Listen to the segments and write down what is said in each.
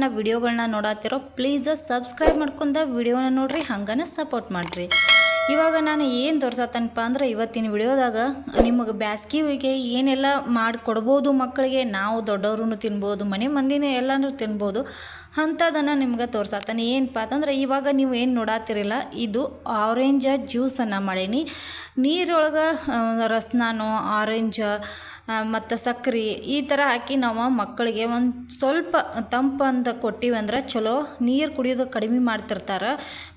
ನನ್ನ ವಿಡಿಯೋಗಳನ್ನ ನೋಡತ್ತಿರೋ please subscribe ಮಾಡ್ಕೊಂಡ ವಿಡಿಯೋನ ನೋಡ್ರಿ, ಹಂಗನ ಸಪೋರ್ಟ್ ಮಾಡ್ರಿ. ಇವಾಗ ನಾನು ಏನು ತೋರ್ಸತ್ತನಪ್ಪ ಅಂದ್ರೆ, ಇವತ್ತಿನ ವಿಡಿಯೋದಾಗ ನಿಮಗೆ ಬ್ಯಾಸ್ಗಿಗೆ ಏನೆಲ್ಲ ಮಾಡಿಕೊಡ್ಬೋದು ಮಕ್ಕಳಿಗೆ ನಾವು ದೊಡ್ಡವ್ರೂ ತಿನ್ಬೋದು, ಮನೆ ಮಂದಿನೇ ಎಲ್ಲನೂ ತಿನ್ಬೋದು, ಅಂಥದನ್ನು ನಿಮ್ಗೆ ತೋರ್ಸತ್ತಾನೆ ಏನಪ್ಪ ಅಂತಂದ್ರೆ, ಇವಾಗ ನೀವು ಏನು ನೋಡಾತಿರಲಿಲ್ಲ ಇದು ಆರೆಂಜ ಜ್ಯೂಸನ್ನು ಮಾಡೀನಿ. ನೀರೊಳಗೆ ರಸ್ನಾನೋ ಆರೆಂಜ್ ಮತ್ತು ಸಕ್ರೆ, ಈ ಥರ ಹಾಕಿ ನಾವು ಮಕ್ಕಳಿಗೆ ಒಂದು ಸ್ವಲ್ಪ ತಂಪು ಅಂತ ಕೊಟ್ಟಿವಿ ಅಂದ್ರೆ ಚಲೋ ನೀರು ಕುಡಿಯೋದು ಕಡಿಮೆ ಮಾಡ್ತಿರ್ತಾರೆ.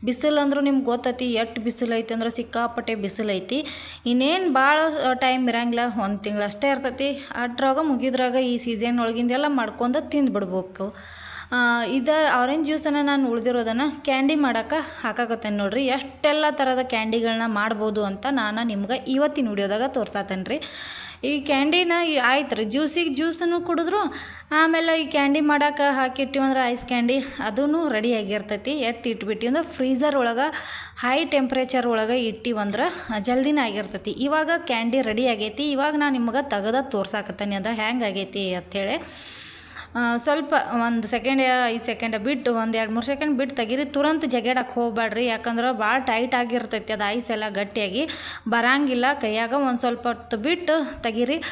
ಬಿಸಿಲು ಅಂದರೂ ನಿಮ್ಗೆ ಗೊತ್ತೈತಿ, ಎಷ್ಟು ಬಿಸಿಲು ಐತಿ ಅಂದ್ರೆ ಸಿಕ್ಕಾಪಟ್ಟೆ ಬಿಸಿಲು ಐತಿ. ಇನ್ನೇನು ಭಾಳ ಟೈಮ್ ಇರಂಗಿಲ್ಲ, ಒಂದು ತಿಂಗಳು ಅಷ್ಟೇ ಇರ್ತೈತಿ. ಅಟ್ರಾಗ ಮುಗಿದ್ರಾಗ ಈ ಸೀಸನ್ ಒಳಗಿಂದೆಲ್ಲ ಮಾಡ್ಕೊಂಡು ತಿಂದುಬಿಡ್ಬೇಕು ಇದು ಆರೆಂಜ್ ಜ್ಯೂಸನ್ನು ನಾನು ಉಳಿದಿರೋದನ್ನು ಕ್ಯಾಂಡಿ ಮಾಡೋಕೆ ಹಾಕಾಕತ್ತೇನೆ ನೋಡ್ರಿ. ಎಷ್ಟೆಲ್ಲ ಥರದ ಕ್ಯಾಂಡಿಗಳನ್ನ ಮಾಡ್ಬೋದು ಅಂತ ನಾನು ನಿಮ್ಗೆ ಇವತ್ತಿನ ವಿಡಿಯೋದಾಗ ತೋರ್ಸಾತೇನೆ ರೀ ಈ ಕ್ಯಾಂಡಿನ ಆಯ್ತು ರೀ, ಜ್ಯೂಸಿಗೆ ಜ್ಯೂಸನ್ನು ಕುಡಿದ್ರು, ಆಮೇಲೆ ಈ ಕ್ಯಾಂಡಿ ಮಾಡೋಕೆ ಹಾಕಿಟ್ಟಿವಂದ್ರೆ ಐಸ್ ಕ್ಯಾಂಡಿ ಅದೂ ರೆಡಿ ಆಗಿರ್ತೈತಿ. ಎತ್ತಿ ಇಟ್ಬಿಟ್ಟಿವಂದ್ರೆ ಫ್ರೀಝರ್ ಒಳಗೆ ಹೈ ಟೆಂಪ್ರೇಚರ್ ಒಳಗೆ ಇಟ್ಟಿವಂದ್ರೆ ಜಲ್ದಿನೇ ಆಗಿರ್ತೈತಿ. ಇವಾಗ ಕ್ಯಾಂಡಿ ರೆಡಿ ಆಗೈತಿ. ಇವಾಗ ನಾನು ನಿಮ್ಗೆ ತೆಗೆದ ತೋರ್ಸಾಕತ್ತೀನಿ ಅದು ಹ್ಯಾಂಗ್ ಆಗೈತಿ ಅಂಥೇಳಿ ಸ್ವಲ್ಪ ಒಂದು ಸೆಕೆಂಡ್ ಐದು ಸೆಕೆಂಡ್ ಬಿಟ್ಟು ಒಂದು ಎರಡು ಮೂರು ಸೆಕೆಂಡ್ ಬಿಟ್ಟು ತೆಗೀರಿ. ತುರಂತ ಜಗ್ಯಾಡಕ್ಕೆ ಹೋಗ್ಬೇಡ್ರಿ ಯಾಕಂದ್ರೆ ಭಾಳ ಟೈಟ್ ಆಗಿರ್ತೈತಿ ಅದು ಐಸ್ ಎಲ್ಲ ಗಟ್ಟಿಯಾಗಿ. ಬರಂಗಿಲ್ಲ. ಕೈಯಾಗ ಒಂದು ಸ್ವಲ್ಪ ಹೊತ್ತು ಬಿಟ್ಟು ತೆಗೀರಿ.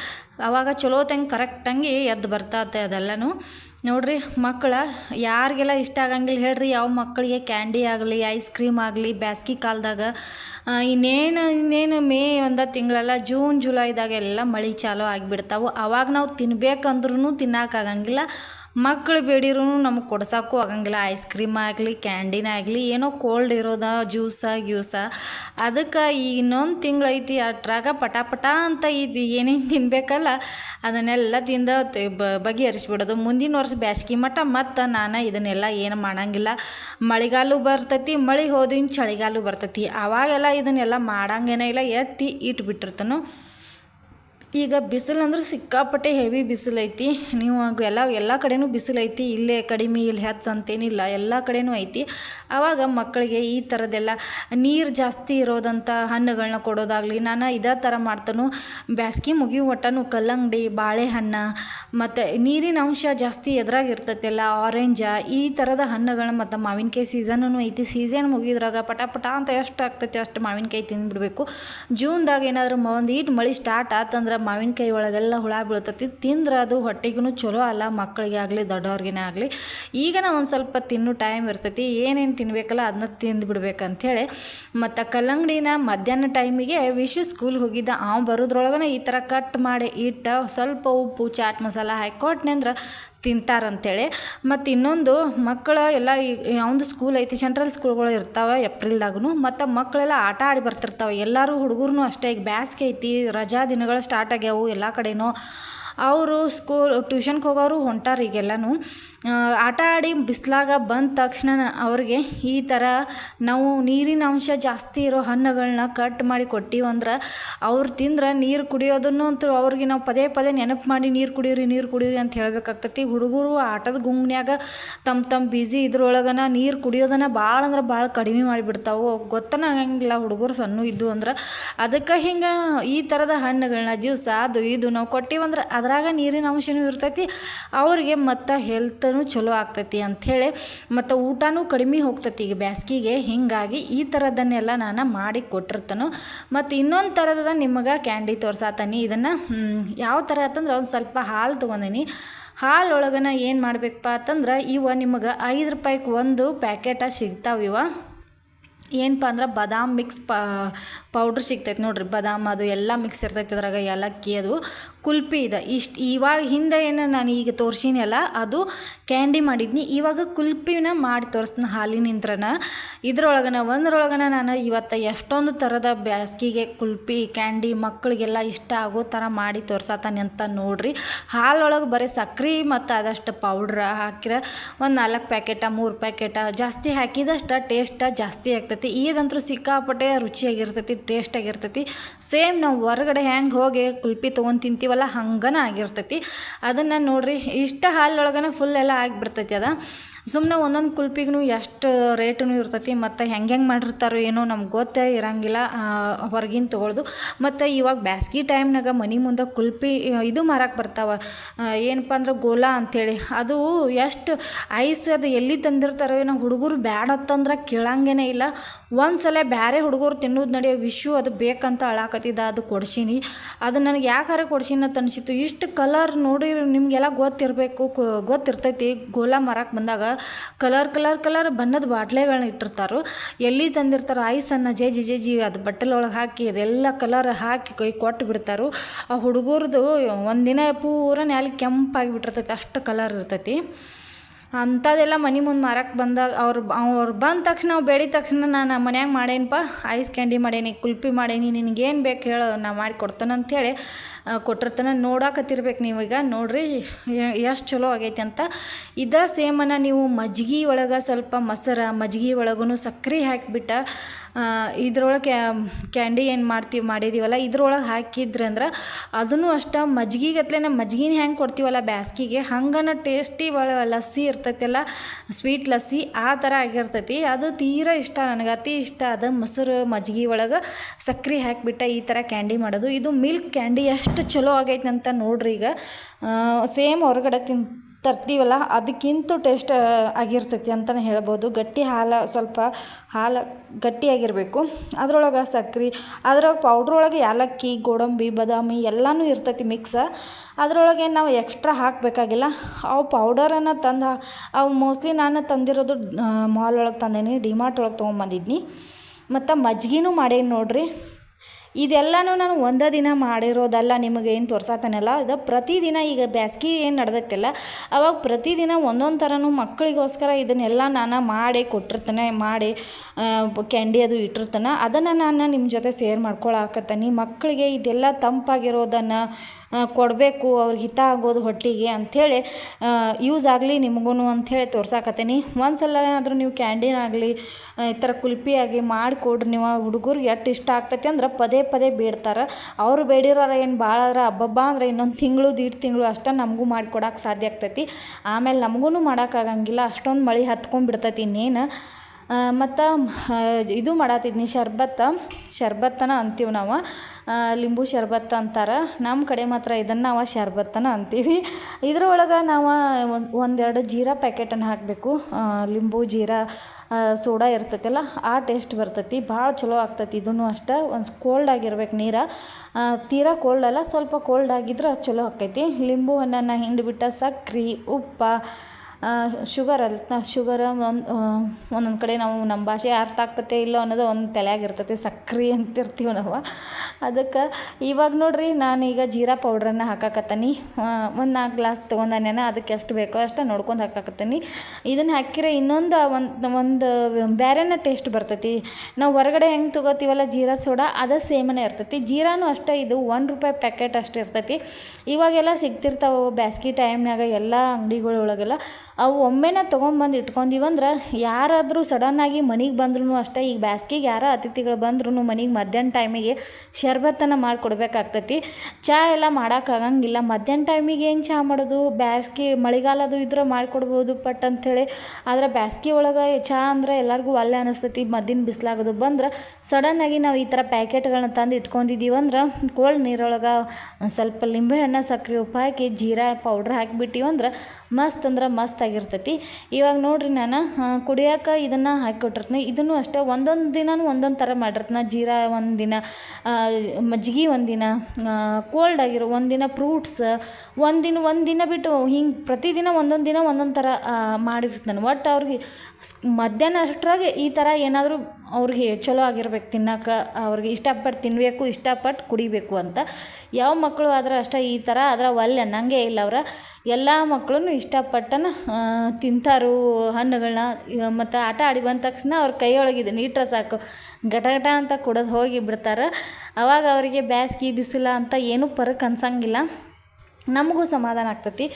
ಆವಾಗ ಚಲೋ ಕರೆಕ್ಟಂಗೆ ಎದ್ದು ಬರ್ತಾತೆ ಅದೆಲ್ಲನೂ. ನೋಡ್ರಿ, ಮಕ್ಕಳ ಯಾರಿಗೆಲ್ಲ ಇಷ್ಟ ಆಗಂಗಿಲ್ಲ ಹೇಳ್ರಿ, ಯಾವ ಮಕ್ಕಳಿಗೆ ಕ್ಯಾಂಡಿ ಆಗಲಿ ಐಸ್ ಕ್ರೀಮ್ ಆಗಲಿ, ಬ್ಯಾಸ್ಗೆ ಕಾಲದಾಗ ಇನ್ನೇನು ಇನ್ನೇನು ಮೇ ಒಂದು ತಿಂಗಳೆಲ್ಲ, ಜೂನ್ ಜುಲೈದಾಗ ಎಲ್ಲ ಮಳೆ ಚಾಲೂ ಆಗಿಬಿಡ್ತಾವೆ. ಅವಾಗ ನಾವು ತಿನ್ಬೇಕಂದ್ರೂ ತಿನ್ನೋಕ್ಕಾಗಂಗಿಲ್ಲ ಮಕ್ಕಳು ಬೇಡಿರೂ ನಮಗೆ ಕೊಡ್ಸೋಕ್ಕೂ ಆಗಂಗಿಲ್ಲ. ಐಸ್ ಕ್ರೀಮ್ ಆಗಲಿ ಕ್ಯಾಂಡೀನ್ ಆಗಲಿ, ಏನೋ ಕೋಲ್ಡ್ ಇರೋದ ಜ್ಯೂಸ ಗ್ಯೂಸ ಅದಕ್ಕೆ ಈ ಇನ್ನೊಂದು ತಿಂಗಳು ಐತಿ ಅಟ್ರಾಗ ಪಟ ಪಟ ಅಂತ ಇದು ಏನೇನು ತಿನ್ಬೇಕಲ್ಲ, ಅದನ್ನೆಲ್ಲ ತಿಂದ ಬಗೆಹರಿಸ್ಬಿಡೋದು. ಮುಂದಿನ ವರ್ಷ ಬ್ಯಾಸ್ಗೆ ಮಟ್ಟ ಮತ್ತು ನಾನು ಇದನ್ನೆಲ್ಲ ಏನು ಮಾಡಂಗಿಲ್ಲ. ಮಳೆಗಾಲ ಬರ್ತೈತಿ, ಮಳೆ ಹೋದಿನ ಚಳಿಗಾಲ ಬರ್ತೈತಿ. ಆವಾಗೆಲ್ಲ ಇದನ್ನೆಲ್ಲ ಮಾಡಂಗೇನೇ ಇಲ್ಲ, ಎತ್ತಿ ಇಟ್ಬಿಟ್ಟಿರ್ತಾನು. ಈಗ ಬಿಸಿಲು ಅಂದ್ರೆ ಸಿಕ್ಕಾಪಟ್ಟೆ ಹೆವಿ ಬಿಸಿಲೈತಿ ನೀವು ಎಲ್ಲ ಎಲ್ಲ ಕಡೆನೂ ಬಿಸಿಲೈತಿ ಇಲ್ಲೇ ಕಡಿಮೆ, ಇಲ್ಲಿ ಹೆಚ್ಚು ಅಂತೇನಿಲ್ಲ. ಎಲ್ಲ ಕಡೆನೂ ಐತಿ. ಆವಾಗ ಮಕ್ಕಳಿಗೆ ಈ ಥರದ್ದೆಲ್ಲ ನೀರು ಜಾಸ್ತಿ ಇರೋದಂಥ ಹಣ್ಣುಗಳನ್ನ ಕೊಡೋದಾಗಲಿ, ನಾನು ಇದೇ ಥರ ಮಾಡ್ತಾನು. ಬ್ಯಾಸ್ಗೆ ಮುಗಿಯೋ ಒಟ್ಟನು ಕಲ್ಲಂಗಡಿ, ಬಾಳೆಹಣ್ಣು, ಮತ್ತು ನೀರಿನ ಅಂಶ ಜಾಸ್ತಿ ಎದ್ರಾಗ ಆರೆಂಜ ಈ ಥರದ ಹಣ್ಣುಗಳನ್ನ ಮತ್ತು ಮಾವಿನಕಾಯಿ ಸೀಸನೂ ಐತಿ. ಸೀಸನ್ ಮುಗಿದ್ರಾಗ ಪಟ ಪಟ ಅಂತ ಎಷ್ಟು ಆಗ್ತೈತಿ ಅಷ್ಟು ಮಾವಿನಕಾಯಿ ತಿಂದುಬಿಡ್ಬೇಕು. ಜೂನ್ದಾಗ ಏನಾದರೂ ಒಂದು ಈಟ್ ಮಳೆ ಸ್ಟಾರ್ಟ್ ಆತಂದ್ರೆ ಮಾವಿನಕಾಯಿ ಒಳಗೆಲ್ಲ ಹುಳ ಬೀಳ್ತತಿ. ತಿಂದ್ರೆ ಅದು ಹೊಟ್ಟೆಗೂ ಚಲೋ ಅಲ್ಲ, ಮಕ್ಕಳಿಗೆ ಆಗಲಿ ದೊಡ್ಡವ್ರಿಗೇ ಆಗಲಿ. ಈಗ ನಾವು ಒಂದು ಸ್ವಲ್ಪ ತಿನ್ನೋ ಟೈಮ್ ಇರ್ತೈತಿ. ಏನೇನು ತಿನ್ಬೇಕಲ್ಲ ಅದನ್ನ ತಿಂದು ಬಿಡ್ಬೇಕಂಥೇಳಿ ಮತ್ತು ಕಲ್ಲಂಗಡಿನ ಮಧ್ಯಾಹ್ನ ಟೈಮಿಗೆ ವಿಶು ಸ್ಕೂಲ್ಗೆ ಹೋಗಿದ್ದ. ಅವ ಬರೋದ್ರೊಳಗನೆ ಈ ಥರ ಕಟ್ ಮಾಡಿ ಇಟ್ಟು ಸ್ವಲ್ಪ ಉಪ್ಪು, ಚಾಟ್ ಮಸಾಲ ಹಾಕಿ ಕೊಟ್ನೆ ಅಂದ್ರೆ ತಿಂತಾರಂತೇಳಿ. ಮತ್ತು ಇನ್ನೊಂದು ಮಕ್ಕಳ ಎಲ್ಲ ಯಾವ್ದು ಸ್ಕೂಲ್ ಐತಿ ಸೆಂಟ್ರಲ್ ಸ್ಕೂಲ್ಗಳು ಇರ್ತಾವೆ ಏಪ್ರಿಲ್ದಾಗೂ ಮತ್ತು ಮಕ್ಕಳೆಲ್ಲ ಆಟ ಆಡಿ ಬರ್ತಿರ್ತಾವೆ. ಎಲ್ಲರೂ ಹುಡುಗರು ಅಷ್ಟೇ, ಈಗ ಬ್ಯಾಸ್ಗೆ ಐತಿ, ರಜಾ ದಿನಗಳು ಸ್ಟಾರ್ಟ್ ಆಗ್ಯಾವು ಎಲ್ಲ ಕಡೆಯೂ ಅವರು ಸ್ಕೂಲ್ ಟ್ಯೂಷನ್ಗೆ ಹೋಗೋರು ಹೊಂಟಾರ ಈಗೆಲ್ಲನೂ. ಆಟ ಆಡಿ ಬಿಸಿಲಾಗ ಬಂದ ತಕ್ಷಣ ಅವ್ರಿಗೆ ಈ ಥರ ನಾವು ನೀರಿನ ಅಂಶ ಜಾಸ್ತಿ ಇರೋ ಹಣ್ಣುಗಳನ್ನ ಕಟ್ ಮಾಡಿ ಕೊಟ್ಟಿವಂದ್ರೆ ಅವ್ರು ತಿಂದ್ರೆ ನೀರು ಕುಡಿಯೋದನ್ನು ಅಂತೂ ಅವ್ರಿಗೆ ನಾವು ಪದೇ ಪದೇ ನೆನಪು ಮಾಡಿ ನೀರು ಕುಡಿಯೋರಿ ನೀರು ಕುಡಿಯಿರಿ ಅಂತ ಹೇಳಬೇಕಾಗ್ತತಿ. ಹುಡುಗರು ಆಟದ ಗುಂಗ್ನ್ಯಾಗ ತಮ್ಮ ತಮ್ಮ ಬ್ಯುಸಿ ಇದ್ರೊಳಗನ ನೀರು ಕುಡಿಯೋದನ್ನು ಭಾಳ ಅಂದ್ರೆ ಭಾಳ ಕಡಿಮೆ ಮಾಡಿಬಿಡ್ತಾವೆ. ಗೊತ್ತನ ಆಗಂಗಿಲ್ಲ ಹುಡುಗರು ಸಣ್ಣ ಇದ್ದು ಅಂದ್ರೆ. ಅದಕ್ಕೆ ಹಿಂಗೆ ಈ ಥರದ ಹಣ್ಣುಗಳನ್ನ ಜ್ಯೂಸ್ ಅದು ಇದು ನಾವು ಕೊಟ್ಟಿವಂದ್ರೆ ಅದ್ರಾಗ ನೀರಿನ ಅಂಶನೂ ಇರ್ತೈತಿ. ಅವ್ರಿಗೆ ಮತ್ತು ಹೆಲ್ತ್ ಚಲೋ ಆಗ್ತೈತಿ ಅಂಥೇಳಿ ಮತ್ತು ಊಟನೂ ಕಡಿಮೆ ಹೋಗ್ತೈತಿ ಈಗ ಬ್ಯಾಸ್ಗಿಗೆ. ಹೀಗಾಗಿ ಈ ಥರದನ್ನೆಲ್ಲ ನಾನು ಮಾಡಿ ಕೊಟ್ಟಿರ್ತಾನು. ಮತ್ತು ಇನ್ನೊಂದು ಥರದ ನಿಮಗೆ ಕ್ಯಾಂಡಿ ತೋರ್ಸಾತಾನಿ. ಇದನ್ನು ಯಾವ ಥರ ಅಂತಂದ್ರೆ ಒಂದು ಸ್ವಲ್ಪ ಹಾಲು ತೊಗೊಂಡೀನಿ. ಹಾಲೊಳಗನ ಏನು ಮಾಡಬೇಕಪ್ಪ ಅಂತಂದ್ರೆ ಇವ ನಿಮಗೆ ಐದು ರೂಪಾಯಿಗೆ ಒಂದು ಪ್ಯಾಕೆಟ ಸಿಗ್ತಾವೆ ಇವ. ಏನಪ್ಪ ಅಂದ್ರೆ ಬಾದಾಮ್ ಮಿಕ್ಸ್ ಪೌಡ್ರ್ ಸಿಗ್ತೈತೆ ನೋಡ್ರಿ. ಬಾದಾಮ್ ಅದು ಎಲ್ಲ ಮಿಕ್ಸ್ ಇರ್ತೈತೆ ಅದ್ರಾಗ ಏಲಕ್ಕಿ ಅದು. ಕುಲ್ಪಿ ಇದೆ. ಇಷ್ಟು ಇವಾಗ ಹಿಂದೆ ಏನು ನಾನು ಈಗ ತೋರ್ಸಿನಲ್ಲ ಅದು ಕ್ಯಾಂಡಿ ಮಾಡಿದ್ನಿ. ಇವಾಗ ಕುಲ್ಪಿನ ಮಾಡಿ ತೋರಿಸ್ತೀನಿ ಹಾಲಿನಿಂತ್ರನ ಇದ್ರೊಳಗನ ಒಂದ್ರೊಳಗನ ನಾನು ಇವತ್ತು ಎಷ್ಟೊಂದು ಥರದ ಬ್ಯಾಸ್ಗಿಗೆ ಕುಲ್ಪಿ, ಕ್ಯಾಂಡಿ ಮಕ್ಕಳಿಗೆಲ್ಲ ಇಷ್ಟ ಆಗೋ ಥರ ಮಾಡಿ ತೋರ್ಸತ್ತಾನೆ ಅಂತ ನೋಡ್ರಿ. ಹಾಲೊಳಗೆ ಬರೀ ಸಕ್ರೆ ಮತ್ತು ಅದಷ್ಟು ಪೌಡ್ರ್ ಹಾಕಿರ, ಒಂದು ನಾಲ್ಕು ಪ್ಯಾಕೆಟ, ಮೂರು ಪ್ಯಾಕೆಟ ಜಾಸ್ತಿ ಹಾಕಿದಷ್ಟು ಟೇಸ್ಟ ಜಾಸ್ತಿ ಆಗ್ತೈತಿ. ಈಗಂತೂ ಸಿಕ್ಕಾಪಟ್ಟೆ ರುಚಿಯಾಗಿರ್ತೈತಿ ಟೇಸ್ಟ್ ಆಗಿರ್ತೈತಿ. ಸೇಮ್ ನಾವು ಹೊರಗಡೆ ಹ್ಯಾಂಗೆ ಹೋಗಿ ಕುಲ್ಪಿ ತೊಗೊಂಡು ತಿಂತೀವಲ್ಲ ಹಂಗನ ಆಗಿರ್ತೈತಿ. ಅದನ್ನು ನೋಡಿರಿ ಇಷ್ಟ ಹಾಲೊಳಗನ ಫುಲ್ ಎಲ್ಲ ಆಗಿಬಿಡ್ತೈತಿ ಅದ. ಸುಮ್ಮನೆ ಒಂದೊಂದು ಕುಲ್ಪಿಗೂ ಎಷ್ಟು ರೇಟೂ ಇರ್ತೈತಿ, ಮತ್ತು ಹೆಂಗೆ ಹೆಂಗೆ ಮಾಡಿರ್ತಾರೋ ಏನೋ ನಮ್ಗೆ ಗೊತ್ತೇ ಇರಂಗಿಲ್ಲ ಹೊರಗಿನ ತೊಗೊಳ್ದು. ಮತ್ತು ಇವಾಗ ಬ್ಯಾಸ್ಗಿ ಟೈಮ್ನಾಗ ಮನೆ ಮುಂದೆ ಕುಲ್ಪಿ, ಇದು ಮಾರಕ್ಕೆ ಬರ್ತಾವೆ. ಏನಪ್ಪ ಅಂದ್ರೆ ಗೋಲಾ ಅಂಥೇಳಿ ಅದು ಎಷ್ಟು ಐಸ್ ಅದು ಎಲ್ಲಿ ತಂದಿರ್ತಾರೋ ಏನೋ ಹುಡುಗರು ಬ್ಯಾಡತ್ತಂದ್ರೆ ಕೇಳಂಗೇನೆ ಇಲ್ಲ. ಒಂದು ಸಲ ಬೇರೆ ಹುಡುಗರು ತಿನ್ನೋದು ನಡೆಯೋ ವಿಶು ಅದು ಬೇಕಂತ ಅಳಾಕತ್ತಿದ್ದ ಅದು ಕೊಡ್ಸೀನಿ. ಅದು ನನಗೆ ಯಾಕಾರೆ ಕೊಡ್ಸೀನಿ ಅಂತ ಅನಿಸಿತು ಇಷ್ಟು ಕಲರ್ ನೋಡಿ ನಿಮಗೆಲ್ಲ ಗೊತ್ತಿರಬೇಕು ಗೊತ್ತಿರ್ತೈತಿ. ಗೋಲಾ ಮಾರಕ್ಕೆ ಬಂದಾಗ ಕಲರ್ ಕಲರ್ ಕಲರ್ ಬಣ್ಣದ ಬಾಟ್ಲೆಗಳನ್ನ ಇಟ್ಟಿರ್ತಾರೆ. ಎಲ್ಲಿ ತಂದಿರ್ತಾರೋ ಐಸನ್ನು ಜೆ ಜೇಜಿ ಅದು ಬಟ್ಟಲ್ ಒಳಗೆ ಹಾಕಿ, ಅದೆಲ್ಲ ಕಲರ್ ಹಾಕಿ ಕೈ ಕೊಟ್ಟು ಬಿಡ್ತಾರೆ. ಆ ಹುಡುಗರದು ಒಂದಿನ ಪೂರ ನ್ಯಾಲಿ ಕೆಂಪಾಗಿ ಬಿಟ್ಟಿರ್ತೈತಿ, ಅಷ್ಟು ಕಲರ್ ಇರ್ತೈತಿ. ಅಂಥದ್ದೆಲ್ಲ ಮನೆ ಮುಂದೆ ಮಾರಕ್ಕೆ ಬಂದಾಗ ಅವ್ರು ಅವ್ರು ಬಂದ ತಕ್ಷಣ ನಾವು ಬೆಳೆದ ತಕ್ಷಣ ನಾನು ಮನ್ಯಾಗ ಮಾಡೇನಪ್ಪ ಐಸ್ ಕ್ಯಾಂಡಿ ಮಾಡೇನಿ, ಕುಲ್ಪಿ ಮಾಡೇನಿ, ನಿನಗೇನು ಬೇಕು ಹೇಳು, ನಾ ಮಾಡಿ ಕೊಡ್ತೇನೆ ಅಂಥೇಳಿ ಕೊಟ್ಟಿರ್ತಾನೆ ನೋಡಾಕತ್ತಿರ್ಬೇಕು ನೀವೀಗ, ನೋಡ್ರಿ ಎಷ್ಟು ಚಲೋ ಆಗೈತಿ ಅಂತ. ಇದೇ ಸೇಮನ್ನು ನೀವು ಮಜ್ಗಿ ಒಳಗೆ ಸ್ವಲ್ಪ ಮೊಸರ, ಮಜ್ಗಿ ಒಳಗೂ ಸಕ್ಕರೆ ಹಾಕಿಬಿಟ್ಟು ಇದ್ರೊಳಗೆ ಕ್ಯಾಂಡಿ ಏನು ಮಾಡ್ತೀವಿ ಮಾಡಿದೀವಲ್ಲ, ಇದ್ರೊಳಗೆ ಹಾಕಿದ್ರೆ ಅಂದ್ರೆ ಅದನ್ನು ಅಷ್ಟೇ ನಮ್ಮ ಮಜ್ಗಿನ ಹೆಂಗೆ ಕೊಡ್ತೀವಲ್ಲ ಬ್ಯಾಸ್ಗಿಗೆ, ಹಂಗನ ಟೇಸ್ಟಿ ಒಳ ಲಸ್ಸಿ ಇರ್ತೈತಲ್ಲ ಸ್ವೀಟ್ ಲಸ್ಸಿ ಆ ಥರ ಆಗಿರ್ತೈತಿ. ಅದು ತೀರಾ ಇಷ್ಟ ನನಗೆ. ಅತಿ ಇಷ್ಟ ಅದು ಮೊಸರು ಮಜ್ಜಿಗೆ ಒಳಗೆ ಸಕ್ಕರೆ ಹಾಕಿಬಿಟ್ಟ ಈ ಥರ ಕ್ಯಾಂಡಿ ಮಾಡೋದು. ಇದು ಮಿಲ್ಕ್ ಕ್ಯಾಂಡಿ ಎಷ್ಟು ಚಲೋ ಆಗೈತೆ ಅಂತ ನೋಡ್ರಿ ಈಗ. ಸೇಮ್ ಹೊರಗಡೆ ತಿನ್ ತರ್ತೀವಲ್ಲ, ಅದಕ್ಕಿಂತ ಟೇಸ್ಟ್ ಆಗಿರ್ತೈತಿ ಅಂತಲೇ ಹೇಳ್ಬೋದು. ಗಟ್ಟಿ ಹಾಲು ಸ್ವಲ್ಪ ಹಾಲು ಗಟ್ಟಿಯಾಗಿರಬೇಕು ಅದ್ರೊಳಗೆ ಸಕ್ರೆ, ಅದ್ರೊಳಗೆ ಪೌಡ್ರೊಳಗೆ ಏಲಕ್ಕಿ ಗೋಡಂಬಿ, ಬಾದಾಮಿ ಎಲ್ಲನೂ ಇರ್ತೈತಿ ಮಿಕ್ಸ ಅದ್ರೊಳಗೆ ನಾವು ಎಕ್ಸ್ಟ್ರಾ ಹಾಕಬೇಕಾಗಿಲ್ಲ. ಅವು ಪೌಡರನ್ನು ತಂದು, ಅವು ಮೋಸ್ಟ್ಲಿ ನಾನು ತಂದಿರೋದು ಮಾಲ್ ಒಳಗೆ ತಂದೇನಿ ಡಿಮಾರ್ಟ್ ಒಳಗೆ ತೊಗೊಂಬಂದಿದ್ನಿ. ಮತ್ತು ಮಜ್ಜಿಗೆನೂ ಮಾಡೇನಿ ನೋಡಿರಿ. ಇದೆಲ್ಲನೂ ನಾನು ಒಂದೇ ದಿನ ಮಾಡಿರೋದಲ್ಲ ನಿಮಗೇನು ತೋರ್ಸತ್ತಾನಲ್ಲ ಇದು ಪ್ರತಿದಿನ ಈಗ ಬ್ಯಾಸ್ಗೆ ಏನು ನಡೆದೈತಲ್ಲ, ಅವಾಗ ಪ್ರತಿದಿನ ಒಂದೊಂದು ಥರನೂ ಮಕ್ಕಳಿಗೋಸ್ಕರ ಇದನ್ನೆಲ್ಲ ನಾನು ಮಾಡಿ ಕೊಟ್ಟಿರ್ತೇನೆ, ಮಾಡಿ ಕ್ಯಾಂಡಿ ಅದು ಇಟ್ಟಿರ್ತಾನೆ, ಅದನ್ನು ನಾನು ನಿಮ್ಮ ಜೊತೆ ಶೇರ್ ಮಾಡ್ಕೊಳಕತ್ತೀನಿ. ಮಕ್ಕಳಿಗೆ ಇದೆಲ್ಲ ತಂಪಾಗಿರೋದನ್ನು ಕೊಡಬೇಕು, ಅವ್ರಿಗೆ ಹಿತ ಆಗೋದು ಹೊಟ್ಟಿಗೆ ಅಂಥೇಳಿ ಯೂಸ್ ಆಗಲಿ ನಿಮಗೂ ಅಂಥೇಳಿ ತೋರ್ಸಾಕತ್ತೀನಿ. ಒಂದು ಸಲ ಏನಾದರೂ ನೀವು ಕ್ಯಾಂಡೀನಾಗಲಿ ಈ ಥರ ಕುಲ್ಪಿ ಆಗಿ ಮಾಡಿಕೊಡ್ರಿ, ನೀವು ಹುಡುಗರಿಗೆ ಎಷ್ಟು ಇಷ್ಟ ಆಗ್ತೈತಿ ಅಂದ್ರೆ ಪದೇ ಪದೇ ಬೇಡ್ತಾರೆ. ಅವರು ಬೇಡಿರೋರು ಏನು ಭಾಳ ಅಂದ್ರೆ ಹಬ್ಬಬ್ಬ ಅಂದ್ರೆ ಇನ್ನೊಂದು ತಿಂಗಳು, ದೀಡ್ ತಿಂಗಳು ಅಷ್ಟೇ ನಮಗೂ ಮಾಡಿಕೊಡಕ್ಕೆ ಸಾಧ್ಯ ಆಗ್ತೈತಿ. ಆಮೇಲೆ ನಮಗೂ ಮಾಡೋಕ್ಕಾಗಂಗಿಲ್ಲ ಅಷ್ಟೊಂದು ಮಳೆ ಹತ್ಕೊಂಡ್ಬಿಡ್ತೈತಿ ಇನ್ನೇನು. ಮತ್ತು ಇದು ಮಾಡತ್ತಿದ್ನಿ ಶರ್ಬತ್ ಶರ್ಬತ್ತನ ಅಂತೀವಿ ನಾವು. ಲಿಂಬು ಶರ್ಬತ್ ಅಂತಾರೆ. ನಮ್ಮ ಕಡೆ ಮಾತ್ರ ಇದನ್ನು ನಾವು ಶರ್ಬತ್ತನ ಅಂತೀವಿ. ಇದ್ರೊಳಗೆ ನಾವು ಒಂದು, ಒಂದೆರಡು ಜೀರಾ ಪ್ಯಾಕೆಟನ್ನು ಹಾಕಬೇಕು. ಲಿಂಬು, ಜೀರಾ ಸೋಡಾ ಇರ್ತೈತಲ್ಲ, ಆ ಟೇಸ್ಟ್ ಬರ್ತೈತಿ. ಭಾಳ ಚಲೋ ಆಗ್ತೈತಿ. ಇದೂ ಅಷ್ಟೇ ಒಂದು ಕೋಲ್ಡ್ ಆಗಿರ್ಬೇಕು ನೀರು. ತೀರಾ ಕೋಲ್ಡ್ ಅಲ್ಲ, ಸ್ವಲ್ಪ ಕೋಲ್ಡ್ ಆಗಿದ್ರೆ ಚಲೋ ಆಕೈತಿ ಲಿಂಬು ಹಣ್ಣನ್ನು ಹಿಂಡಿಬಿಟ್ಟ ಸಕ್ರೆ, ಉಪ್ಪು ಶುಗರ್ ಅಲ್ಲ ಶುಗರ ಒಂದು ಒಂದೊಂದು ಕಡೆ ನಾವು ನಮ್ಮ ಭಾಷೆ ಅರ್ಥ ಆಗ್ತತೆ ಇಲ್ಲೋ ಅನ್ನೋದು ಒಂದು ತಲೆಯಾಗ ಇರ್ತೈತಿ, ಸಕ್ರೆ ಅಂತಿರ್ತೀವಿ ನಾವು. ಅದಕ್ಕೆ ಇವಾಗ ನೋಡಿರಿ ನಾನೀಗ ಜೀರಾ ಪೌಡ್ರನ್ನು ಹಾಕಾಕತ್ತೀನಿ. ಒಂದು ನಾಲ್ಕು ಗ್ಲಾಸ್ ತೊಗೊಂಡಾನೇನ ಅದಕ್ಕೆ ಎಷ್ಟು ಬೇಕೋ ಅಷ್ಟು ನೋಡ್ಕೊಂಡು ಹಾಕಾಕತ್ತೀನಿ. ಇದನ್ನು ಹಾಕಿರೆ ಇನ್ನೊಂದು, ಒಂದು ಒಂದು ಬೇರೆನೇ ಟೇಸ್ಟ್ ಬರ್ತೈತಿ. ನಾವು ಹೊರಗಡೆ ಹೆಂಗೆ ತೊಗೋತೀವಲ್ಲ ಜೀರಾ ಸೋಡಾ, ಅದು ಸೇಮನೇ ಇರ್ತೈತಿ. ಜೀರಾನು ಅಷ್ಟೇ, ಇದು ಒಂದು ರೂಪಾಯಿ ಪ್ಯಾಕೆಟ್ ಅಷ್ಟು ಇರ್ತೈತಿ. ಇವಾಗೆಲ್ಲ ಸಿಗ್ತಿರ್ತಾವೆ ಬ್ಯಾಸ್ಗಿ ಟೈಮ್ನಾಗ ಎಲ್ಲ ಅಂಗಡಿಗಳೊಳಗೆಲ್ಲ ಅವು ಒಮ್ಮೆನ ತೊಗೊಂಬಂದು ಇಟ್ಕೊಂಡೀವಂದ್ರೆ ಯಾರಾದರೂ ಸಡನ್ನಾಗಿ ಮನೆಗೆ ಬಂದ್ರೂ ಅಷ್ಟೇ, ಈಗ ಬ್ಯಾಸ್ಗೆಗೆ ಯಾರ ಅತಿಥಿಗಳು ಬಂದ್ರೂ ಮನೆಗೆ ಮಧ್ಯಾಹ್ನ ಟೈಮಿಗೆ ಶರ್ಬತ್ತನ್ನು ಮಾಡಿಕೊಡ್ಬೇಕಾಗ್ತೈತಿ ಚಹಾ ಎಲ್ಲ ಮಾಡೋಕ್ಕಾಗಂಗಿಲ್ಲ ಮಧ್ಯಾಹ್ನ ಟೈಮಿಗೆ ಏನು ಚಹಾ ಮಾಡೋದು? ಬ್ಯಾಸ್ಗೆ ಮಳೆಗಾಲದು ಇದ್ರೆ ಮಾಡಿಕೊಡ್ಬೋದು ಪಟ್ ಅಂಥೇಳಿ ಆದರೆ ಬ್ಯಾಸ್ಗೆ ಒಳಗೆ ಚಹಾ ಅಂದ್ರೆ ಎಲ್ಲರಿಗೂ ಅಲ್ಲೇ ಅನಿಸ್ತೈತಿ. ಮದ್ದಿನ ಬಿಸಿಲಾಗೋದು ಬಂದ್ರೆ ಸಡನ್ನಾಗಿ ನಾವು ಈ ಥರ ಪ್ಯಾಕೆಟ್ಗಳನ್ನ ತಂದು ಇಟ್ಕೊಂಡಿದ್ದೀವಿ ಅಂದ್ರೆ ಕೋಲ್ಡ್ ನೀರೊಳಗೆ ಸ್ವಲ್ಪ ಲಿಂಬೆಹಣ್ಣು ಸಕ್ಕರೆ ಉಪ್ಪು ಹಾಕಿ, ಜೀರಾ ಪೌಡ್ರ್ ಹಾಕಿಬಿಟ್ಟಿವಂದ್ರೆ ಮಸ್ತ್ ಅಂದ್ರೆ ಮಸ್ತ್ ಆಗಿರ್ತೈತಿ ಇವಾಗ ನೋಡ್ರಿ ನಾನು ಕುಡಿಯೋಕೆ ಇದನ್ನು ಹಾಕಿಕೊಟ್ಟಿರ್ತೀನಿ. ಇದನ್ನು ಅಷ್ಟೇ ಒಂದೊಂದು ದಿನವೂ ಒಂದೊಂದು ಥರ ಮಾಡಿರ್ತೀನಿ. ಜೀರಾ ಒಂದು ದಿನ ಮಜ್ಜಿಗೆ ಒಂದಿನ ಕೋಲ್ಡ್ ಆಗಿರೋ ಒಂದಿನ ಫ್ರೂಟ್ಸ್ ಒಂದಿನ ಒಂದು ದಿನ ಬಿಟ್ಟು ಹಿಂಗೆ ಪ್ರತಿದಿನ ಒಂದೊಂದು ದಿನ ಒಂದೊಂದು ಥರ ಮಾಡಿರ್ತೀನಿ ಒಟ್ಟು ಅವ್ರಿಗೆ ಮಧ್ಯಾಹ್ನ ಅಷ್ಟರಾಗೆ ಈ ಥರ ಏನಾದರೂ ಅವ್ರಿಗೆ ಚಲೋ ಆಗಿರ್ಬೇಕು, ತಿನ್ನೋಕೆ, ಅವ್ರಿಗೆ ಇಷ್ಟಪಟ್ಟು ತಿನ್ನಬೇಕು ಇಷ್ಟಪಟ್ಟು ಕುಡಿಬೇಕು ಅಂತ. ಯಾವ ಮಕ್ಕಳು ಆದ್ರೆ ಅಷ್ಟೇ ಈ ಥರ ಆದ್ರೆ ಒಲ್ಲೆ ಅನ್ನಂಗೆ ಇಲ್ಲ ಅವ್ರು. ಎಲ್ಲ ಮಕ್ಕಳೂ ಇಷ್ಟಪಟ್ಟನ ತಿಂತಾರು ಹಣ್ಣುಗಳನ್ನ ಮತ್ತು ಆಟ ಆಡಿ ಬಂದ ತಕ್ಷಣ ಅವ್ರ ಕೈಯೊಳಗಿದೆ ನೀಟ್ರೆ ಸಾಕು. ಗಟ ಗಟ ಅಂತ ಕುಡಿದು ಹೋಗಿ ಬಿಡ್ತಾರೆ. ಅವಾಗ ಅವರಿಗೆ ಬ್ಯಾಸ್ಗೆ, ಬಿಸಿಲ ಅಂತ ಏನೂ ಪರಕ್ ಅನ್ಸಂಗಿಲ್ಲ. ನಮಗೂ ಸಮಾಧಾನ ಆಗ್ತತಿ.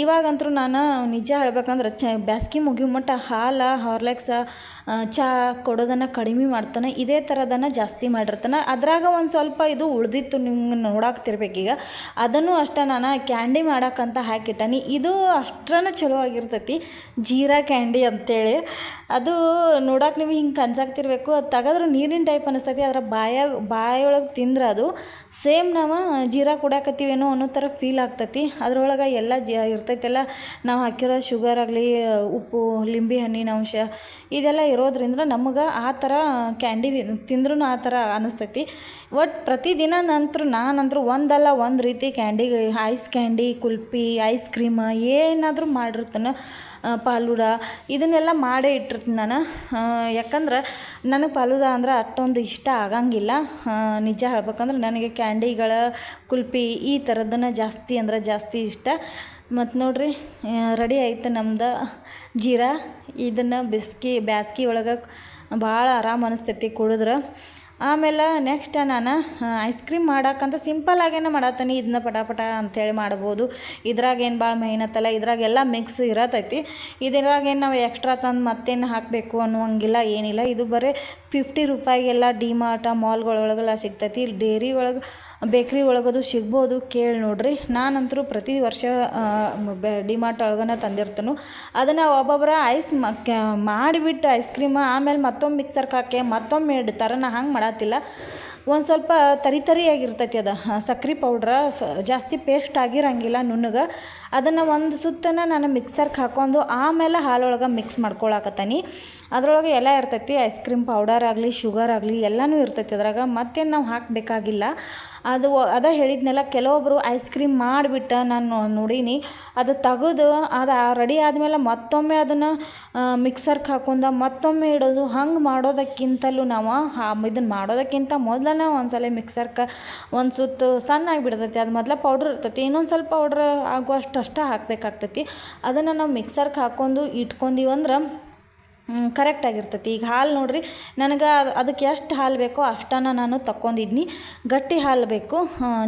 ಇವಾಗಂತೂ ನಾನು ನಿಜ ಹೇಳ್ಬೇಕಂದ್ರೆ ಚ ಬ್ಯಾಸ್ಗೆ ಮುಗಿಯೋ ಮಟ್ಟ ಹಾಲು, ಹಾರ್ಲೆಕ್ಸ ಚಹಾ ಕೊಡೋದನ್ನು ಕಡಿಮೆ ಮಾಡ್ತಾನೆ, ಇದೇ ಥರದನ್ನು ಜಾಸ್ತಿ ಮಾಡಿರ್ತಾನೆ. ಅದ್ರಾಗ ಒಂದು ಸ್ವಲ್ಪ ಇದು ಉಳ್ದಿತ್ತು ನಿಮ್ಗೆ ನೋಡಾಕ್ತಿರ್ಬೇಕೀಗ ಅದನ್ನು ಅಷ್ಟೇ ನಾನು ಕ್ಯಾಂಡಿ ಮಾಡೋಕ್ಕಂತ ಹಾಕಿಟ್ಟಾನಿ. ಇದು ಅಷ್ಟ್ರನ ಚಲೋ ಆಗಿರ್ತೈತಿ. ಜೀರಾ ಕ್ಯಾಂಡಿ ಅಂತೇಳಿ. ಅದು ನೋಡಕ್ಕೆ ನೀವು ಹಿಂಗೆ ಕನ್ಸಾಕ್ತಿರ್ಬೇಕು ಅದು ತೆಗೆದ್ರೆ ನೀರಿನ ಟೈಪ್ ಅನ್ನಿಸ್ತೈತಿ ಅದರ ಬಾಯಾಗ, ಬಾಯೊಳಗೆ ತಿಂದ್ರೆ ಅದು ಸೇಮ್ ನಾವು ಜೀರಾ ಕುಡಿಯಾಕತ್ತೀವೇನೋ ಅನ್ನೋ ಥರ ಫೀಲ್ ಆಗ್ತೈತಿ. ಅದ್ರೊಳಗೆ ಎಲ್ಲ ಜ ಇರ್ತೈತೆಲ್ಲ ನಾವು ಹಾಕಿರೋ ಶುಗರ್ ಆಗಲಿ, ಉಪ್ಪು, ಲಿಂಬೆ ಹಣ್ಣಿನ ಅಂಶ ಇದೆಲ್ಲ ಇರೋದ್ರಿಂದ ನಮಗೆ ಆ ಥರ ಕ್ಯಾಂಡಿ ತಿಂದ್ರೂ ಆ ಥರ ಅನಿಸ್ತೈತಿ. ಒಟ್ಟು ಪ್ರತಿದಿನ ನಂತರ ನಾನಂತರೂ ಒಂದಲ್ಲ ಒಂದು ರೀತಿ candy ice candy kulfi ice cream ಏನಾದರೂ ಮಾಡಿರ್ತಾನೆ. ಫಾಲೂಡ ಇದನ್ನೆಲ್ಲ ಮಾಡೇ ಇಟ್ಟಿರ್ತೀನಿ ನಾನು. ಯಾಕಂದ್ರೆ ನನಗೆ ಪಾಲುಡ ಅಂದ್ರೆ ಅಷ್ಟೊಂದು ಇಷ್ಟ ಆಗಂಗಿಲ್ಲ. ನಿಜ ಹೇಳ್ಬೇಕಂದ್ರೆ ನನಗೆ ಕ್ಯಾಂಡಿಗಳ, ಕುಲ್ಪಿ ಈ ಥರದ್ದನ್ನು ಜಾಸ್ತಿ ಅಂದ್ರೆ ಜಾಸ್ತಿ ಇಷ್ಟ. ಮತ್ತು ನೋಡಿರಿ ರೆಡಿ ಆಯ್ತು ನಮ್ದು ಜೀರಾ. ಇದನ್ನು ಬಿಸ್ಕಿ ಬ್ಯಾಸ್ಗೆ ಒಳಗೆ ಭಾಳ ಆರಾಮ ಅನಿಸ್ತೈತಿ ಕುಡಿದ್ರೆ. ಆಮೇಲೆ ನೆಕ್ಸ್ಟ್ ನಾನು ಐಸ್ ಕ್ರೀಮ್ ಮಾಡೋಕ್ಕಂತ ಸಿಂಪಲ್ ಆಗೇನ ಮಾಡತ್ತೀನಿ ಇದನ್ನ ಪಟಾಪಟ ಪಟ ಅಂಥೇಳಿ ಮಾಡ್ಬೋದು. ಇದ್ರಾಗ ಏನು ಭಾಳ ಮೆಹನತ್ತಲ್ಲ ಇದ್ರಾಗೆಲ್ಲ ಮಿಕ್ಸ್ ಇರತೈತಿ. ಇದ್ರಾಗೇನು ನಾವು ಎಕ್ಸ್ಟ್ರಾ ತಂದು ಮತ್ತೇನು ಹಾಕಬೇಕು ಅನ್ನುವಂಗಿಲ್ಲ, ಏನಿಲ್ಲ. ಇದು ಬರೀ ಫಿಫ್ಟಿ ರೂಪಾಯಿಗೆಲ್ಲ ಡಿ ಮಾರ್ಟ ಮಾಲ್ಗಳೊಳಗೆಲ್ಲ ಸಿಗ್ತೈತಿ. ಡೇರಿ ಒಳಗೆ ಬೇಕ್ರಿ ಒಳಗದು ಸಿಗ್ಬೋದು ಕೇಳಿ ನೋಡಿರಿ. ನಾನಂತರೂ ಪ್ರತಿ ವರ್ಷ ಡಿಮಾರ್ಟ್ ಒಳಗನ ತಂದಿರ್ತೇನೆ. ಅದನ್ನು ಒಬ್ಬೊಬ್ಬರ ಐಸ್ ಮಾಡಿಬಿಟ್ಟು ಐಸ್ ಕ್ರೀಮ್ ಆಮೇಲೆ ಮತ್ತೊಮ್ಮೆ ಮಿಕ್ಸರ್ಗೆ ಹಾಕಿ ಮತ್ತೊಮ್ಮೆ ಇಡ್ತಾರೆ ನಾ ಹಂಗೆ ಮಾಡತ್ತಿಲ್ಲ ಒಂದು ಸ್ವಲ್ಪ ತರಿ ತರಿಯಾಗಿರ್ತೈತಿ ಅದು. ಸಕ್ರೆ ಪೌಡ್ರ ಸ, ಜಾಸ್ತಿ ಪೇಸ್ಟ್ ಆಗಿರಂಗಿಲ್ಲ ನುಣ್ಣಗೆ. ಅದನ್ನು ಒಂದು ಸುತ್ತನ ನಾನು ಮಿಕ್ಸರ್ಗೆ ಹಾಕೊಂಡು ಆಮೇಲೆ ಹಾಲೊಳಗೆ ಮಿಕ್ಸ್ ಮಾಡ್ಕೊಳಕತ್ತೀನಿ. ಅದರೊಳಗೆ ಎಲ್ಲ ಇರ್ತೈತಿ ಐಸ್ ಕ್ರೀಮ್ ಪೌಡರ್ ಆಗಲಿ ಶುಗರ್ ಆಗಲಿ, ಎಲ್ಲನೂ ಇರ್ತೈತಿ ಅದ್ರಾಗ. ಮತ್ತೇನು ನಾವು ಹಾಕಬೇಕಾಗಿಲ್ಲ. ಅದು ಅದ ಹೇಳಿದ್ನೆಲ್ಲ ಕೆಲವೊಬ್ಬರು ಐಸ್ ಕ್ರೀಮ್ ಮಾಡಿಬಿಟ್ಟು ನಾನು ನೋಡೀನಿ. ಅದು ತೆಗೆದು, ಅದು ರೆಡಿ ಆದಮೇಲೆ ಮತ್ತೊಮ್ಮೆ ಅದನ್ನು ಮಿಕ್ಸರ್ಗೆ ಹಾಕೊಂಡ ಮತ್ತೊಮ್ಮೆ ಇಡೋದು. ಹಂಗೆ ಮಾಡೋದಕ್ಕಿಂತಲೂ ನಾವು ಇದನ್ನು ಮಾಡೋದಕ್ಕಿಂತ ಮೊದಲನೇ ಒಂದು ಸಲ ಮಿಕ್ಸರ್ಗೆ ಒಂದು ಸುತ್ತು ಸಣ್ಣ ಬಿಡ್ತೈತಿ. ಅದು ಮೊದಲ ಪೌಡ್ರ್ ಇರ್ತೈತಿ. ಇನ್ನೊಂದು ಸ್ವಲ್ಪ ಪೌಡ್ರ್ ಆಗುವಷ್ಟು ಅಷ್ಟೇ ಹಾಕಬೇಕಾಗ್ತೈತಿ. ಅದನ್ನು ನಾವು ಮಿಕ್ಸರ್ಗೆ ಹಾಕ್ಕೊಂಡು ಇಟ್ಕೊಂಡೀವಂದ್ರೆ ಕರೆಕ್ಟ್ ಆಗಿರ್ತೈತಿ. ಈಗ ಹಾಲು ನೋಡಿರಿ, ನನಗೆ ಅದಕ್ಕೆ ಎಷ್ಟು ಹಾಲು ಬೇಕೋ ಅಷ್ಟನ್ನು ನಾನು ತಕ್ಕೊಂಡಿದ್ನಿ. ಗಟ್ಟಿ ಹಾಲು ಬೇಕು.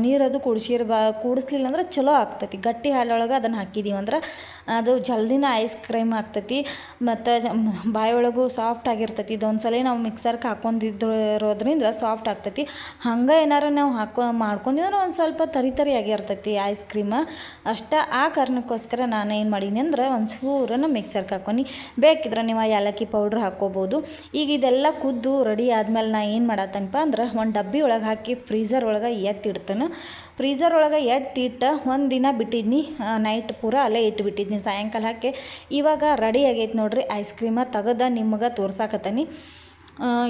ನೀರದು ಕುಡಿಸಿರ್ಬಾ ಕುಡಿಸ್ಲಿಲ್ಲ ಅಂದ್ರೆ ಚಲೋ ಆಗ್ತೈತಿ. ಗಟ್ಟಿ ಹಾಲೊಳಗೆ ಅದನ್ನು ಹಾಕಿದೀವಿ ಅಂದ್ರೆ ಅದು ಜಲ್ದಿನ ಐಸ್ ಕ್ರೀಮ್ ಆಗ್ತೈತಿ. ಮತ್ತು ಬಾಯೊಳಗೂ ಸಾಫ್ಟ್ ಆಗಿರ್ತೈತಿ. ಇದೊಂದು ಸಲ ನಾವು ಮಿಕ್ಸರ್ಗೆ ಹಾಕೊಂಡಿದ್ದಿರೋದ್ರಿಂದ ಸಾಫ್ಟ್ ಆಗ್ತೈತಿ. ಹಂಗೆ ಏನಾರು ನಾವು ಹಾಕೊ ಮಾಡ್ಕೊಂಡಿದ್ರೆ ಒಂದು ಸ್ವಲ್ಪ ತರಿ ತರಿ ಆಗಿರ್ತೈತಿ ಐಸ್ ಕ್ರೀಮ್ ಅಷ್ಟ ಆ ಕಾರಣಕ್ಕೋಸ್ಕರ ನಾನು ಏನು ಮಾಡೀನಿ ಅಂದ್ರೆ ಒಂದು ಚೂರನ್ನು ಮಿಕ್ಸರ್ಗೆ ಹಾಕ್ಕೊಂಡು ಬೇಕಿದ್ರೆ ನೀವು ಏಲಕ್ಕಿ ಪೌಡ್ರ್ ಹಾಕ್ಕೋಬೋದು. ಈಗ ಇದೆಲ್ಲ ಕುದ್ದು ರೆಡಿ ಆದಮೇಲೆ ನಾ ಏನು ಮಾಡತ್ತನಪ್ಪ ಅಂದ್ರೆ ಒಂದು ಡಬ್ಬಿ ಒಳಗೆ ಹಾಕಿ ಫ್ರೀಝರ್ ಒಳಗೆ ಎತ್ತಿಡ್ತೇನೆ. ಫ್ರೀಝರ್ ಒಳಗೆ ಎತ್ತಿಟ್ಟು ಒಂದು ದಿನ ಬಿಟ್ಟಿದ್ನಿ ನೈಟ್ ಪೂರ ಅಲ್ಲೇ ಇಟ್ಬಿಟ್ಟಿದ್ನಿ. ಸಾಯಂಕಾಲ ಹಾಕಿ ಇವಾಗ ರೆಡಿ ಆಗೈತೆ ನೋಡ್ರಿ, ಐಸ್ ಕ್ರೀಮ ತೆಗೆದ ನಿಮ್ಗೆ ತೋರ್ಸಾಕತ್ತೀನಿ.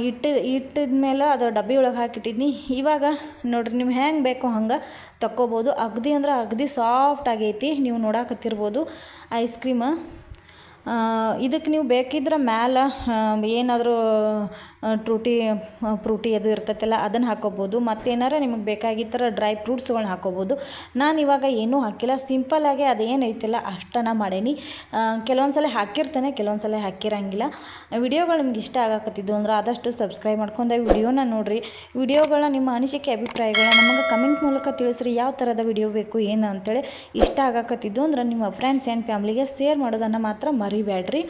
ಇಟ್ಟು, ಇಟ್ಟಿದ್ಮೇಲೆ ಅದು ಡಬ್ಬಿ ಒಳಗೆ ಹಾಕಿಟ್ಟಿದ್ನಿ. ಇವಾಗ ನೋಡ್ರಿ ನಿಮ್ಗೆ ಹೆಂಗೆ ಬೇಕೋ ಹಂಗೆ ತಕ್ಕೋಬೋದು. ಅಗದಿ ಅಂದ್ರೆ ಅಗದಿ ಸಾಫ್ಟ್ ಆಗೈತಿ, ನೀವು ನೋಡಾಕತ್ತಿರ್ಬೋದು. ಐಸ್ ಕ್ರೀಮ ಇದಕ್ಕೆ ನೀವು ಬೇಕಿದ್ರೆ ಮ್ಯಾಲ ಏನಾದರೂ ಟ್ರೂಟಿ ಫ್ರೂಟಿ ಅದು ಇರ್ತೈತಲ್ಲ, ಅದನ್ನು ಹಾಕೋಬೋದು. ಮತ್ತೇನಾರ ನಿಮಗೆ ಬೇಕಾಗಿತ್ತರ ಡ್ರೈ ಫ್ರೂಟ್ಸ್ಗಳನ್ನ ಹಾಕೋಬೋದು. ನಾನು ಇವಾಗ ಏನೂ ಹಾಕಿಲ್ಲ. ಸಿಂಪಲ್ಲಾಗಿ ಅದೇನು ಐತಿಲ್ಲ, ಅಷ್ಟನ್ನು ಮಾಡೇನಿ. ಕೆಲವೊಂದು ಸಲ ಹಾಕಿರ್ತೇನೆ ಕೆಲವೊಂದು ಸಲ ಹಾಕಿರಂಗಿಲ್ಲ. ವಿಡಿಯೋಗಳು ನಿಮ್ಗೆ ಇಷ್ಟ ಆಗಾಕತ್ತಿದ್ದು ಅಂದ್ರೆ ಆದಷ್ಟು ಸಬ್ಸ್ಕ್ರೈಬ್ ಮಾಡ್ಕೊಂಡು ವಿಡಿಯೋನ ನೋಡಿರಿ. ವಿಡಿಯೋಗಳನ್ನ ನಿಮ್ಮ ಅನಿಸಿಕೆ, ಅಭಿಪ್ರಾಯಗಳನ್ನ ನಮಗೆ ಕಮೆಂಟ್ ಮೂಲಕ ತಿಳಿಸ್ರಿ. ಯಾವ ಥರದ ವಿಡಿಯೋ ಬೇಕು, ಏನು ಅಂತೇಳಿ ಇಷ್ಟ ಆಗಾಕತ್ತಿದ್ದು ಅಂದ್ರೆ ನಿಮ್ಮ ಫ್ರೆಂಡ್ಸ್ ಆ್ಯಂಡ್ ಫ್ಯಾಮ್ಲಿಗೆ ಶೇರ್ ಮಾಡೋದನ್ನು ಮಾತ್ರ ಮರಿಬೇಡ್ರಿ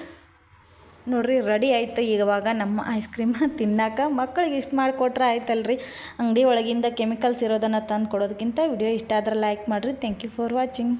ನೋಡ್ರಿ ರೆಡಿ ಆಯ್ತು ಈಗವಾಗ ನಮ್ಮ ಐಸ್ ಕ್ರೀಮ್ ತಿನ್ನಾಕ. ಮಕ್ಕಳಿಗೆ ಇಷ್ಟು ಮಾಡಿಕೊಟ್ರೆ ಆಯ್ತಲ್ರಿ. ಅಂಗಡಿ ಒಳಗಿಂದ ಕೆಮಿಕಲ್ಸ್ ಇರೋದನ್ನು ತಂದು ಕೊಡೋದಕ್ಕಿಂತ ವಿಡಿಯೋ ಇಷ್ಟ ಆದ್ರೆ ಲೈಕ್ ಮಾಡಿರಿ. Thank you for watching